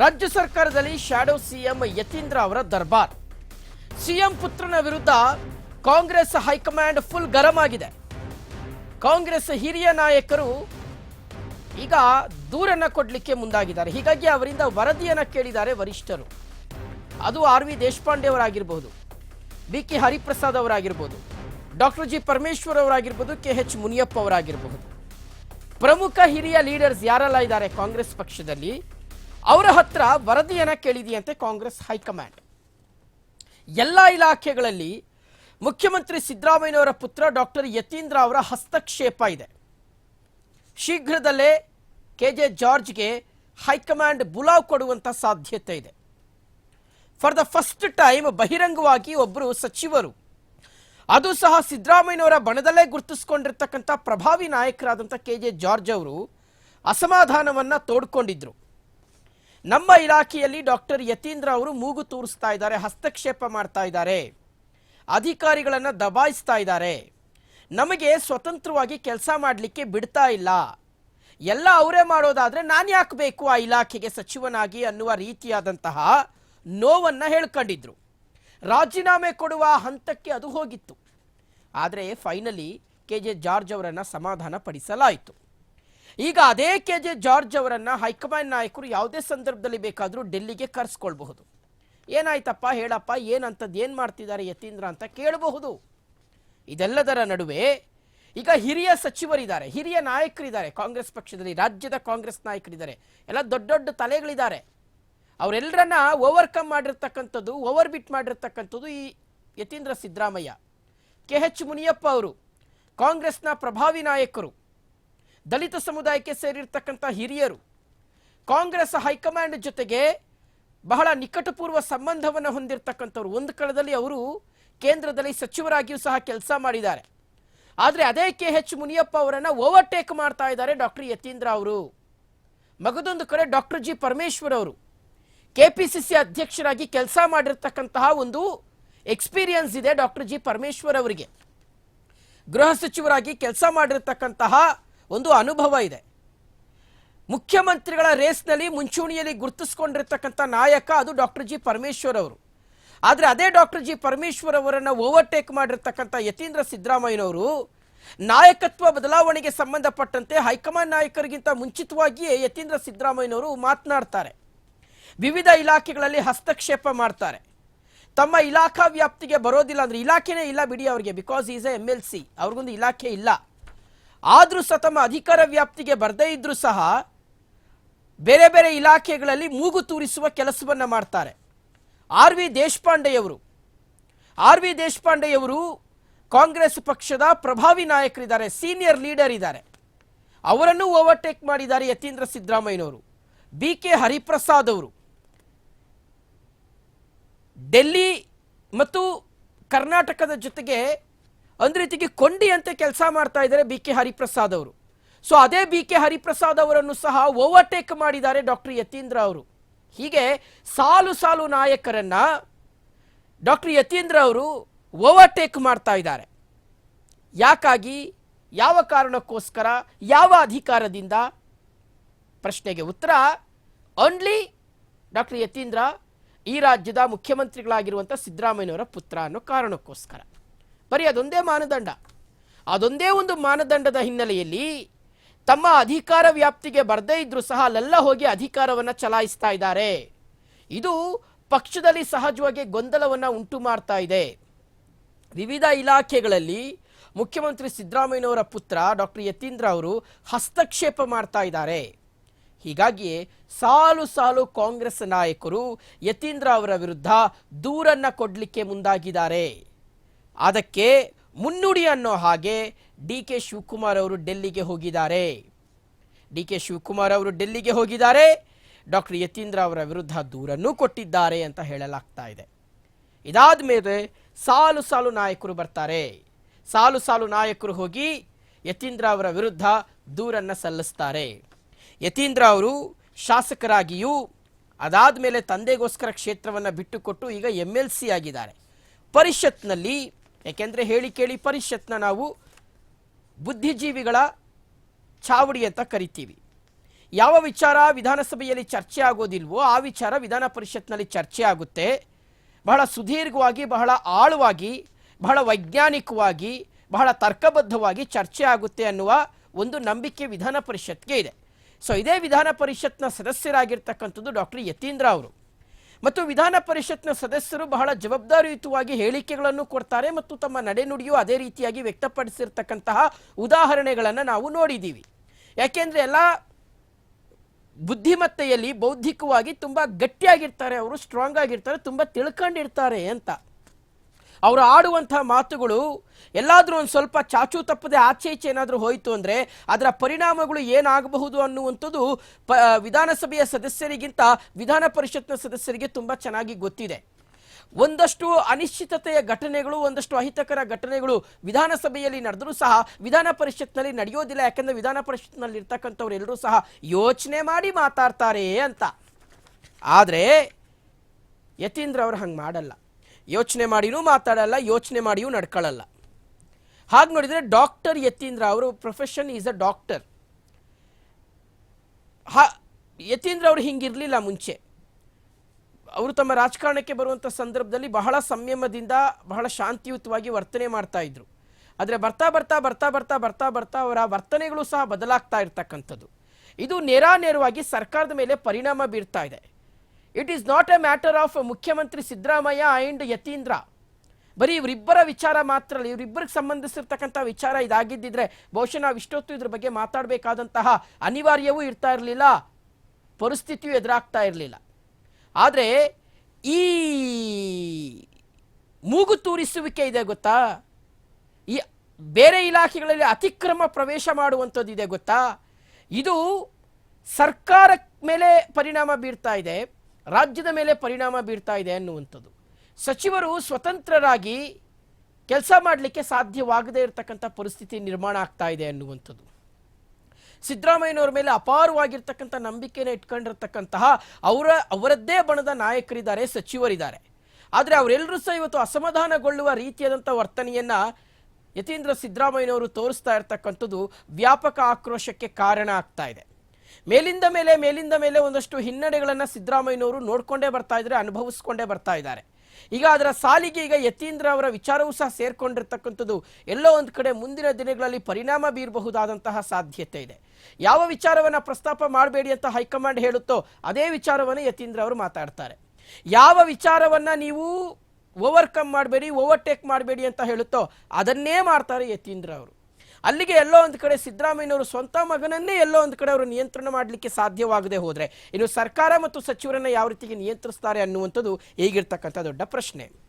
ರಾಜ್ಯ ಸರ್ಕಾರದಲ್ಲಿ shadow CM Yathindra ಅವರ ದರ್ಬಾರ್. ಸಿಎಂ ಪುತ್ರನ ವಿರುದ್ಧ ಕಾಂಗ್ರೆಸ್ ಹೈಕಮಾಂಡ್ ಫುಲ್ ಗರಂ ಆಗಿದೆ. ಕಾಂಗ್ರೆಸ್ ಹಿರಿಯ ನಾಯಕರು ಈಗ ದೂರನ್ನ ಕೊಡಲಿಕ್ಕೆ ಮುಂದಾಗಿದ್ದಾರೆ. ಹೀಗಾಗಿ ಅವರಿಂದ ವರದಿಯನ್ನ ಕೇಳಿದ್ದಾರೆ ವರಿಷ್ಠರು. ಅದು ಆರ್ ವಿ ದೇಶಪಾಂಡೆ ಅವರಾಗಿರ್ಬೋದು ಬಿ ಕೆ ಹರಿಪ್ರಸಾದ್ ಅವರಾಗಿರ್ಬೋದು, ಡಾಕ್ಟರ್ ಜಿ ಪರಮೇಶ್ವರ್ ಅವರಾಗಿರ್ಬೋದು, ಕೆ ಎಚ್ ಮುನಿಯಪ್ಪ ಅವರಾಗಿರಬಹುದು ಪ್ರಮುಖ ಹಿರಿಯ ಲೀಡರ್ಸ್ ಯಾರೆಲ್ಲ ಇದ್ದಾರೆ ಕಾಂಗ್ರೆಸ್ ಪಕ್ಷದಲ್ಲಿ? ಅವರ ಹತ್ರ ವರದಿಯನ್ನು ಕೇಳಿದೆಯಂತೆ ಕಾಂಗ್ರೆಸ್ ಹೈಕಮಾಂಡ್. ಎಲ್ಲ ಇಲಾಖೆಗಳಲ್ಲಿ ಮುಖ್ಯಮಂತ್ರಿ ಸಿದ್ದರಾಮಯ್ಯನವರ ಪುತ್ರ ಡಾಕ್ಟರ್ ಯತೀಂದ್ರ ಅವರ ಹಸ್ತಕ್ಷೇಪ ಇದೆ. ಶೀಘ್ರದಲ್ಲೇ ಕೆ ಜೆ ಜಾರ್ಜ್ಗೆ ಹೈಕಮಾಂಡ್ ಬುಲಾವ್ ಕೊಡುವಂಥ ಸಾಧ್ಯತೆ ಇದೆ. ಫಾರ್ ದ ಫಸ್ಟ್ ಟೈಮ್ ಬಹಿರಂಗವಾಗಿ ಒಬ್ಬರು ಸಚಿವರು, ಅದು ಸಹ ಸಿದ್ದರಾಮಯ್ಯನವರ ಬಣದಲ್ಲೇ ಗುರುತಿಸ್ಕೊಂಡಿರ್ತಕ್ಕಂಥ ಪ್ರಭಾವಿ ನಾಯಕರಾದಂಥ ಕೆ ಜೆ ಜಾರ್ಜ್ ಅವರು ಅಸಮಾಧಾನವನ್ನು ತೋಡ್ಕೊಂಡಿದ್ರು. ನಮ್ಮ ಇಲಾಖೆಯಲ್ಲಿ ಡಾಕ್ಟರ್ ಯತೀಂದ್ರ ಅವರು ಮೂಗು ತೂರಿಸ್ತಾ ಇದ್ದಾರೆ, ಹಸ್ತಕ್ಷೇಪ ಮಾಡ್ತಾ ಇದ್ದಾರೆ, ಅಧಿಕಾರಿಗಳನ್ನು ದಬಾಯಿಸ್ತಾ ಇದ್ದಾರೆ. ನಮಗೆ ಸ್ವತಂತ್ರವಾಗಿ ಕೆಲಸ ಮಾಡಲಿಕ್ಕೆ ಬಿಡ್ತಾ ಇಲ್ಲ. ಎಲ್ಲ ಅವರೇ ಮಾಡೋದಾದರೆ ನಾನು ಯಾಕೆ ಬೇಕು ಆ ಇಲಾಖೆಗೆ ಸಚಿವನಾಗಿ ಅನ್ನುವ ರೀತಿಯಾದಂತಹ ನೋವನ್ನು ಹೇಳ್ಕೊಂಡಿದ್ರು. ರಾಜೀನಾಮೆ ಕೊಡುವ ಹಂತಕ್ಕೆ ಅದು ಹೋಗಿತ್ತು. ಆದರೆ ಫೈನಲಿ ಕೆ ಜೆ ಜಾರ್ಜ್ ಅವರನ್ನು ಸಮಾಧಾನ ಪಡಿಸಲಾಯಿತು ಈಗ ಅದೇ ಕೆ ಜೆ ಜಾರ್ಜ್ ಅವರನ್ನು ಹೈಕಮಾಂಡ್ ನಾಯಕರು ಯಾವುದೇ ಸಂದರ್ಭದಲ್ಲಿ ಬೇಕಾದರೂ ಡೆಲ್ಲಿಗೆ ಕರೆಸ್ಕೊಳ್ಬಹುದು. ಏನಾಯ್ತಪ್ಪ ಹೇಳಪ್ಪ, ಏನಂತದ್ದು, ಏನು ಮಾಡ್ತಿದ್ದಾರೆ ಯತೀಂದ್ರ ಅಂತ ಕೇಳಬಹುದು. ಇದೆಲ್ಲದರ ನಡುವೆ ಈಗ ಹಿರಿಯ ಸಚಿವರಿದ್ದಾರೆ, ಹಿರಿಯ ನಾಯಕರಿದ್ದಾರೆ, ಕಾಂಗ್ರೆಸ್ ಪಕ್ಷದಲ್ಲಿ ರಾಜ್ಯದ ಕಾಂಗ್ರೆಸ್ ನಾಯಕರಿದ್ದಾರೆ. ಎಲ್ಲ ದೊಡ್ಡ ದೊಡ್ಡ ತಲೆಗಳಿದ್ದಾರೆ. ಅವರೆಲ್ಲರನ್ನ ಓವರ್ಕಮ್ ಮಾಡಿರ್ತಕ್ಕಂಥದ್ದು ಓವರ್ ಬಿಟ್ ಮಾಡಿರ್ತಕ್ಕಂಥದ್ದು ಈ ಯತೀಂದ್ರ ಸಿದ್ದರಾಮಯ್ಯ. ಕೆ ಎಚ್ ಮುನಿಯಪ್ಪ ಅವರು, ಕಾಂಗ್ರೆಸ್ನ ಪ್ರಭಾವಿ ನಾಯಕರು. ದಲಿತ ಸಮುದಾಯಕ್ಕೆ ಸೇರಿರ್ತಕ್ಕಂಥ ಹಿರಿಯರು, ಕಾಂಗ್ರೆಸ್ ಹೈಕಮಾಂಡ್ ಜೊತೆಗೆ ಬಹಳ ನಿಕಟಪೂರ್ವ ಸಂಬಂಧವನ್ನು ಹೊಂದಿರತಕ್ಕಂಥವ್ರು. ಒಂದು ಕಾಲದಲ್ಲಿ ಅವರು ಕೇಂದ್ರದಲ್ಲಿ ಸಚಿವರಾಗಿಯೂ ಸಹ ಕೆಲಸ ಮಾಡಿದ್ದಾರೆ. ಆದರೆ ಅದೇ ಕೆ ಎಚ್ ಮುನಿಯಪ್ಪ ಅವರನ್ನು ಓವರ್ಟೇಕ್ ಮಾಡ್ತಾ ಇದ್ದಾರೆ ಡಾಕ್ಟರ್ ಯತೀಂದ್ರ ಅವರು. ಮಗದೊಂದು ಕಡೆ ಡಾಕ್ಟರ್ ಜಿ ಪರಮೇಶ್ವರ್ ಅವರು ಕೆ ಪಿ ಸಿ ಸಿ ಅಧ್ಯಕ್ಷರಾಗಿ ಕೆಲಸ ಮಾಡಿರ್ತಕ್ಕಂತಹ ಒಂದು ಎಕ್ಸ್ಪೀರಿಯನ್ಸ್ ಇದೆ ಡಾಕ್ಟರ್ ಜಿ ಪರಮೇಶ್ವರ್ ಅವರಿಗೆ. ಗೃಹ ಸಚಿವರಾಗಿ ಕೆಲಸ ಮಾಡಿರ್ತಕ್ಕಂತಹ ಒಂದು ಅನುಭವ ಇದೆ. ಮುಖ್ಯಮಂತ್ರಿಗಳ ರೇಸ್ನಲ್ಲಿ ಮುಂಚೂಣಿಯಲ್ಲಿ ಗುರುತಿಸ್ಕೊಂಡಿರ್ತಕ್ಕಂಥ ನಾಯಕ ಅದು ಡಾಕ್ಟರ್ ಜಿ ಪರಮೇಶ್ವರ್ ಅವರು. ಆದರೆ ಅದೇ ಡಾಕ್ಟರ್ ಜಿ ಪರಮೇಶ್ವರ್ ಅವರನ್ನು ಓವರ್ಟೇಕ್ ಮಾಡಿರ್ತಕ್ಕಂಥ ಯತೀಂದ್ರ ಸಿದ್ದರಾಮಯ್ಯನವರು ನಾಯಕತ್ವ ಬದಲಾವಣೆಗೆ ಸಂಬಂಧಪಟ್ಟಂತೆ ಹೈಕಮಾಂಡ್ ನಾಯಕರಿಗಿಂತ ಮುಂಚಿತವಾಗಿಯೇ ಯತೀಂದ್ರ ಸಿದ್ದರಾಮಯ್ಯನವರು ಮಾತನಾಡ್ತಾರೆ. ವಿವಿಧ ಇಲಾಖೆಗಳಲ್ಲಿ ಹಸ್ತಕ್ಷೇಪ ಮಾಡ್ತಾರೆ. ತಮ್ಮ ಇಲಾಖಾ ವ್ಯಾಪ್ತಿಗೆ ಬರೋದಿಲ್ಲ ಅಂದರೆ ಇಲಾಖೆನೇ ಇಲ್ಲ ಬಿಡಿ ಅವರಿಗೆ because is a M L C ಅವ್ರಿಗೊಂದು ಇಲಾಖೆ ಇಲ್ಲ. ಆದರೂ ಸಹ ತಮ್ಮ ಅಧಿಕಾರ ವ್ಯಾಪ್ತಿಗೆ ಬರದೇ ಇದ್ರೂ ಸಹ ಬೇರೆ ಬೇರೆ ಇಲಾಖೆಗಳಲ್ಲಿ ಮೂಗು ತೂರಿಸುವ ಕೆಲಸವನ್ನು ಮಾಡ್ತಾರೆ. ಆರ್ ವಿ ದೇಶಪಾಂಡೆಯವರು. ಆರ್ ವಿ ದೇಶಪಾಂಡೆಯವರು ಕಾಂಗ್ರೆಸ್ ಪಕ್ಷದ ಪ್ರಭಾವಿ ನಾಯಕರಿದ್ದಾರೆ, ಸೀನಿಯರ್ ಲೀಡರ್ ಇದ್ದಾರೆ. ಅವರನ್ನು ಓವರ್ಟೇಕ್ ಮಾಡಿದ್ದಾರೆ ಯತೀಂದ್ರ ಸಿದ್ದರಾಮಯ್ಯನವರು. ಬಿ ಕೆ ಹರಿಪ್ರಸಾದ್ ಅವರು. ಡೆಲ್ಲಿ ಮತ್ತು ಕರ್ನಾಟಕದ ಜೊತೆಗೆ ಒಂದು ರೀತಿಗೆ ಅಂತ ಕೆಲಸ ಮಾಡ್ತಾ ಇದ್ದಾರೆ ಬಿ ಕೆ ಹರಿಪ್ರಸಾದ್ ಅವರು. ಸೊ ಅದೇ ಬಿ ಕೆ ಹರಿಪ್ರಸಾದ್ ಅವರನ್ನು ಸಹ ಓವರ್ಟೇಕ್ ಮಾಡಿದ್ದಾರೆ ಡಾಕ್ಟರ್ ಯತೀಂದ್ರ ಅವರು. ಹೀಗೆ ಸಾಲು ಸಾಲು ನಾಯಕರನ್ನ ಡಾಕ್ಟರ್ ಯತೀಂದ್ರ ಅವರು ಓವರ್ಟೇಕ್ ಮಾಡ್ತಾ ಇದ್ದಾರೆ. ಯಾಕಾಗಿ? ಯಾವ ಕಾರಣಕ್ಕೋಸ್ಕರ? ಯಾವ ಅಧಿಕಾರದಿಂದ? ಪ್ರಶ್ನೆಗೆ ಉತ್ತರ ಓನ್ಲಿ ಡಾಕ್ಟರ್ ಯತೀಂದ್ರ ಈ ರಾಜ್ಯದ ಮುಖ್ಯಮಂತ್ರಿಗಳಾಗಿರುವಂಥ ಸಿದ್ದರಾಮಯ್ಯನವರ ಪುತ್ರ ಅನ್ನೋ ಕಾರಣಕ್ಕೋಸ್ಕರ. ಬರೀ ಅದೊಂದೇ ಮಾನದಂಡ. ಅದೊಂದೇ ಒಂದು ಮಾನದಂಡದ ಹಿನ್ನೆಲೆಯಲ್ಲಿ ತಮ್ಮ ಅಧಿಕಾರ ವ್ಯಾಪ್ತಿಗೆ ಬರದೇ ಇದ್ರೂ ಸಹ ಅಲ್ಲೆಲ್ಲ ಹೋಗಿ ಅಧಿಕಾರವನ್ನು ಚಲಾಯಿಸ್ತಾ ಇದ್ದಾರೆ. ಇದು ಪಕ್ಷದಲ್ಲಿ ಸಹಜವಾಗಿ ಗೊಂದಲವನ್ನು ಉಂಟು ಮಾಡ್ತಾ ಇದೆ. ವಿವಿಧ ಇಲಾಖೆಗಳಲ್ಲಿ ಮುಖ್ಯಮಂತ್ರಿ ಸಿದ್ದರಾಮಯ್ಯನವರ ಪುತ್ರ ಡಾಕ್ಟರ್ ಯತೀಂದ್ರ ಅವರು ಹಸ್ತಕ್ಷೇಪ ಮಾಡ್ತಾ ಇದ್ದಾರೆ. ಹೀಗಾಗಿಯೇ ಸಾಲು ಸಾಲು ಕಾಂಗ್ರೆಸ್ ನಾಯಕರು ಯತೀಂದ್ರ ಅವರ ವಿರುದ್ಧ ದೂರನ್ನು ಕೊಡಲಿಕ್ಕೆ ಮುಂದಾಗಿದ್ದಾರೆ. ಅದಕ್ಕೆ ಮುನ್ನುಡಿ ಅನ್ನೋ ಹಾಗೆ ಡಿ ಕೆ ಶಿವಕುಮಾರ್ ಅವರು ಡೆಲ್ಲಿಗೆ ಹೋಗಿದ್ದಾರೆ. ಡಿ ಕೆ ಶಿವಕುಮಾರ್ ಅವರು ಡೆಲ್ಲಿಗೆ ಹೋಗಿದ್ದಾರೆ. ಡಾಕ್ಟರ್ ಯತೀಂದ್ರ ಅವರ ವಿರುದ್ಧ ದೂರನ್ನೂ ಕೊಟ್ಟಿದ್ದಾರೆ ಅಂತ ಹೇಳಲಾಗ್ತಾ ಇದೆ. ಇದಾದ ಮೇಲೆ ಸಾಲು ಸಾಲು ನಾಯಕರು ಬರ್ತಾರೆ. ಸಾಲು ಸಾಲು ನಾಯಕರು ಹೋಗಿ ಯತೀಂದ್ರ ಅವರ ವಿರುದ್ಧ ದೂರನ್ನು ಸಲ್ಲಿಸ್ತಾರೆ. ಯತೀಂದ್ರ ಅವರು ಶಾಸಕರಾಗಿಯೂ ಅದಾದ ಮೇಲೆ ತಂದೆಗೋಸ್ಕರ ಕ್ಷೇತ್ರವನ್ನು ಬಿಟ್ಟುಕೊಟ್ಟು ಈಗ ಎಂ ಎಲ್ ಸಿ ಆಗಿದ್ದಾರೆ. ಪರಿಷತ್ನಲ್ಲಿ ಯಾಕೆಂದರೆ ಹೇಳಿ ಕೇಳಿ ಪರಿಷತ್ನ ನಾವು ಬುದ್ಧಿಜೀವಿಗಳ ಚಾವಡಿ ಅಂತ ಕರಿತೀವಿ. ಯಾವ ವಿಚಾರ ವಿಧಾನಸಭೆಯಲ್ಲಿ ಚರ್ಚೆ ಆಗೋದಿಲ್ವೋ ಆ ವಿಚಾರ ವಿಧಾನ ಪರಿಷತ್ನಲ್ಲಿ ಚರ್ಚೆ ಆಗುತ್ತೆ. ಬಹಳ ಸುದೀರ್ಘವಾಗಿ, ಬಹಳ ಆಳವಾಗಿ, ಬಹಳ ವೈಜ್ಞಾನಿಕವಾಗಿ, ಬಹಳ ತರ್ಕಬದ್ಧವಾಗಿ ಚರ್ಚೆ ಆಗುತ್ತೆ ಅನ್ನುವ ಒಂದು ನಂಬಿಕೆ ವಿಧಾನ ಪರಿಷತ್ಗೆ ಇದೆ. ಸೊ ಇದೇ ವಿಧಾನ ಪರಿಷತ್ನ ಸದಸ್ಯರಾಗಿರ್ತಕ್ಕಂಥದ್ದು ಡಾಕ್ಟರ್ ಯತೀಂದ್ರ ಅವರು. ಮತ್ತು ವಿಧಾನ ಪರಿಷತ್ನ ಸದಸ್ಯರು ಬಹಳ ಜವಾಬ್ದಾರಿಯುತವಾಗಿ ಹೇಳಿಕೆಗಳನ್ನು ಕೊಡ್ತಾರೆ ಮತ್ತು ತಮ್ಮ ನಡೆನುಡಿಯು ಅದೇ ರೀತಿಯಾಗಿ ವ್ಯಕ್ತಪಡಿಸಿರ್ತಕ್ಕಂತಹ ಉದಾಹರಣೆಗಳನ್ನು ನಾವು ನೋಡಿದ್ದೀವಿ ಯಾಕೆಂದರೆ ಎಲ್ಲ ಬುದ್ಧಿಮತ್ತೆಯಲ್ಲಿ ಬೌದ್ಧಿಕವಾಗಿ ತುಂಬ ಗಟ್ಟಿಯಾಗಿರ್ತಾರೆ, ಅವರು ಸ್ಟ್ರಾಂಗ್ ಆಗಿರ್ತಾರೆ, ತುಂಬ ತಿಳ್ಕೊಂಡಿರ್ತಾರೆ ಅಂತ. ಅವರು ಆಡುವಂತಹ ಮಾತುಗಳು ಎಲ್ಲಾದರೂ ಒಂದು ಸ್ವಲ್ಪ ಚಾಚು ತಪ್ಪದೆ ಆಚೆ ಈಚೆ ಏನಾದರೂ ಹೋಯಿತು ಅಂದರೆ ಅದರ ಪರಿಣಾಮಗಳು ಏನಾಗಬಹುದು ಅನ್ನುವಂಥದ್ದು ಪ ವಿಧಾನಸಭೆಯ ಸದಸ್ಯರಿಗಿಂತ ವಿಧಾನ ಪರಿಷತ್ನ ಸದಸ್ಯರಿಗೆ ತುಂಬ ಚೆನ್ನಾಗಿ ಗೊತ್ತಿದೆ. ಒಂದಷ್ಟು ಅನಿಶ್ಚಿತತೆಯ ಘಟನೆಗಳು, ಒಂದಷ್ಟು ಅಹಿತಕರ ಘಟನೆಗಳು ವಿಧಾನಸಭೆಯಲ್ಲಿ ನಡೆದರೂ ಸಹ, ವಿಧಾನ ಪರಿಷತ್ನಲ್ಲಿ ನಡೆಯೋದಿಲ್ಲ, ಯಾಕಂದರೆ ವಿಧಾನ ಪರಿಷತ್ನಲ್ಲಿ ಇರ್ತಕ್ಕಂಥವ್ರು ಎಲ್ಲರೂ ಸಹ ಯೋಚನೆ ಮಾಡಿ ಮಾತಾಡ್ತಾರೆ ಅಂತ. ಆದರೆ ಯತೀಂದ್ರ ಅವರು ಹಂಗೆ ಮಾಡಲ್ಲ. ಯೋಚನೆ ಮಾಡಿಯೂ ಮಾತಾಡಲ್ಲ, ಯೋಚನೆ ಮಾಡಿಯೂ ನಡ್ಕೊಳ್ಳಲ್ಲ ಹಾಗೆ ನೋಡಿದರೆ ಡಾಕ್ಟರ್ ಯತೀಂದ್ರ ಅವರು ಪ್ರೊಫೆಷನ್ ಈಸ್ ಅ ಡಾಕ್ಟರ್ ಹಾ, ಯತೀಂದ್ರ ಅವರು ಹಿಂಗಿರಲಿಲ್ಲ ಮುಂಚೆ. ಅವರು ತಮ್ಮ ರಾಜಕಾರಣಕ್ಕೆ ಬರುವಂಥ ಸಂದರ್ಭದಲ್ಲಿ ಬಹಳ ಸಂಯಮದಿಂದ, ಬಹಳ ಶಾಂತಿಯುತವಾಗಿ ವರ್ತನೆ ಮಾಡ್ತಾ ಇದ್ರು. ಆದರೆ ಬರ್ತಾ ಬರ್ತಾ ಬರ್ತಾ ಬರ್ತಾ ಬರ್ತಾ ಬರ್ತಾ ಅವರ ವರ್ತನೆಗಳು ಸಹ ಬದಲಾಗ್ತಾ ಇರ್ತಕ್ಕಂಥದ್ದು. ಇದು ನೇರಾನೇರವಾಗಿ ಸರ್ಕಾರದ ಮೇಲೆ ಪರಿಣಾಮ ಬೀರ್ತಾ ಇದೆ. It is not a matter of ಮುಖ್ಯಮಂತ್ರಿ ಸಿದ್ದರಾಮಯ್ಯ ಆ್ಯಂಡ್ ಯತೀಂದ್ರ ಬರೀ ಇವರಿಬ್ಬರ ವಿಚಾರ ಮಾತ್ರ ಅಲ್ಲ, ಇವರಿಬ್ಬರಿಗೆ ಸಂಬಂಧಿಸಿರ್ತಕ್ಕಂಥ ವಿಚಾರ ಇದಾಗಿದ್ದಿದ್ರೆ ಬಹುಶಃ ನಾವು ಇಷ್ಟೊತ್ತು ಇದ್ರ ಬಗ್ಗೆ ಮಾತಾಡಬೇಕಾದಂತಹ ಅನಿವಾರ್ಯವೂ ಇರ್ತಾ ಇರಲಿಲ್ಲ, ಪರಿಸ್ಥಿತಿಯು ಎದುರಾಗ್ತಾ ಇರಲಿಲ್ಲ. ಆದರೆ ಈ ಮೂಗು ತೂರಿಸುವಿಕೆ ಇದೆ ಗೊತ್ತಾ? ಈ ಬೇರೆ ಇಲಾಖೆಗಳಲ್ಲಿ ಅತಿಕ್ರಮ ಪ್ರವೇಶ ಮಾಡುವಂಥದ್ದು ಇದೆ ಗೊತ್ತಾ? ಇದು ಸರ್ಕಾರ ಮೇಲೆ ಪರಿಣಾಮ ಬೀರ್ತಾ ಇದೆ. ರಾಜ್ಯದ ಮೇಲೆ ಪರಿಣಾಮ ಬೀರ್ತಾ ಇದೆ ಅನ್ನುವಂಥದ್ದು. ಸಚಿವರು ಸ್ವತಂತ್ರರಾಗಿ ಕೆಲಸ ಮಾಡಲಿಕ್ಕೆ ಸಾಧ್ಯವಾಗದೇ ಇರತಕ್ಕಂಥ ಪರಿಸ್ಥಿತಿ ನಿರ್ಮಾಣ ಆಗ್ತಾ ಇದೆ ಅನ್ನುವಂಥದ್ದು. ಸಿದ್ದರಾಮಯ್ಯನವ್ರ ಮೇಲೆ ಅಪಾರವಾಗಿರ್ತಕ್ಕಂಥ ನಂಬಿಕೆಯನ್ನು ಇಟ್ಕೊಂಡಿರ್ತಕ್ಕಂತಹ ಅವರ, ಅವರದ್ದೇ ಬಣದ ನಾಯಕರಿದ್ದಾರೆ, ಸಚಿವರಿದ್ದಾರೆ. ಆದರೆ ಅವರೆಲ್ಲರೂ ಸಹ ಇವತ್ತು ಅಸಮಾಧಾನಗೊಳ್ಳುವ ರೀತಿಯಾದಂಥ ವರ್ತನೆಯನ್ನು ಯತೀಂದ್ರ ಸಿದ್ದರಾಮಯ್ಯನವರು ತೋರಿಸ್ತಾ ಇರ್ತಕ್ಕಂಥದ್ದು ವ್ಯಾಪಕ ಆಕ್ರೋಶಕ್ಕೆ ಕಾರಣ ಆಗ್ತಾ ಇದೆ. ಮೇಲಿಂದ ಮೇಲೆ ಮೇಲಿಂದ ಮೇಲೆ ಒಂದಷ್ಟು ಹಿನ್ನಡೆಗಳನ್ನು ಸಿದ್ದರಾಮಯ್ಯನವರು ನೋಡ್ಕೊಂಡೇ ಬರ್ತಾ ಇದ್ದಾರೆ, ಅನುಭವಿಸ್ಕೊಂಡೇ ಬರ್ತಾ ಇದ್ದಾರೆ. ಈಗ ಅದರ ಸಾಲಿಗೆ ಈಗ ಯತೀಂದ್ರ ಅವರ ವಿಚಾರವೂ ಸಹ ಸೇರ್ಕೊಂಡಿರ್ತಕ್ಕಂಥದ್ದು ಎಲ್ಲೋ ಒಂದು ಕಡೆ ಮುಂದಿನ ದಿನಗಳಲ್ಲಿ ಪರಿಣಾಮ ಬೀರಬಹುದಾದಂತಹ ಸಾಧ್ಯತೆ ಇದೆ. ಯಾವ ವಿಚಾರವನ್ನು ಪ್ರಸ್ತಾಪ ಮಾಡಬೇಡಿ ಅಂತ ಹೈಕಮಾಂಡ್ ಹೇಳುತ್ತೋ, ಅದೇ ವಿಚಾರವನ್ನು ಯತೀಂದ್ರ ಅವರು ಮಾತಾಡ್ತಾರೆ. ಯಾವ ವಿಚಾರವನ್ನು ನೀವು ಓವರ್ಕಮ್ ಮಾಡಬೇಡಿ, ಓವರ್ಟೇಕ್ ಮಾಡಬೇಡಿ ಅಂತ ಹೇಳುತ್ತೋ, ಅದನ್ನೇ ಮಾಡ್ತಾರೆ ಯತೀಂದ್ರ ಅವರು. ಅಲ್ಲಿಗೆ ಎಲ್ಲೋ ಒಂದು ಕಡೆ ಸಿದ್ದರಾಮಯ್ಯನವರು ಸ್ವಂತ ಮಗನನ್ನೇ ಎಲ್ಲೋ ಒಂದು ಕಡೆ ಅವರು ನಿಯಂತ್ರಣ ಮಾಡಲಿಕ್ಕೆ ಸಾಧ್ಯವಾಗದೆ ಹೋದರೆ ಇನ್ನು ಸರ್ಕಾರ ಮತ್ತು ಸಚಿವರನ್ನು ಯಾವ ರೀತಿಗೆ ನಿಯಂತ್ರಿಸ್ತಾರೆ ಅನ್ನುವಂಥದ್ದು ಈಗಿರ್ತಕ್ಕಂಥ ದೊಡ್ಡ ಪ್ರಶ್ನೆ.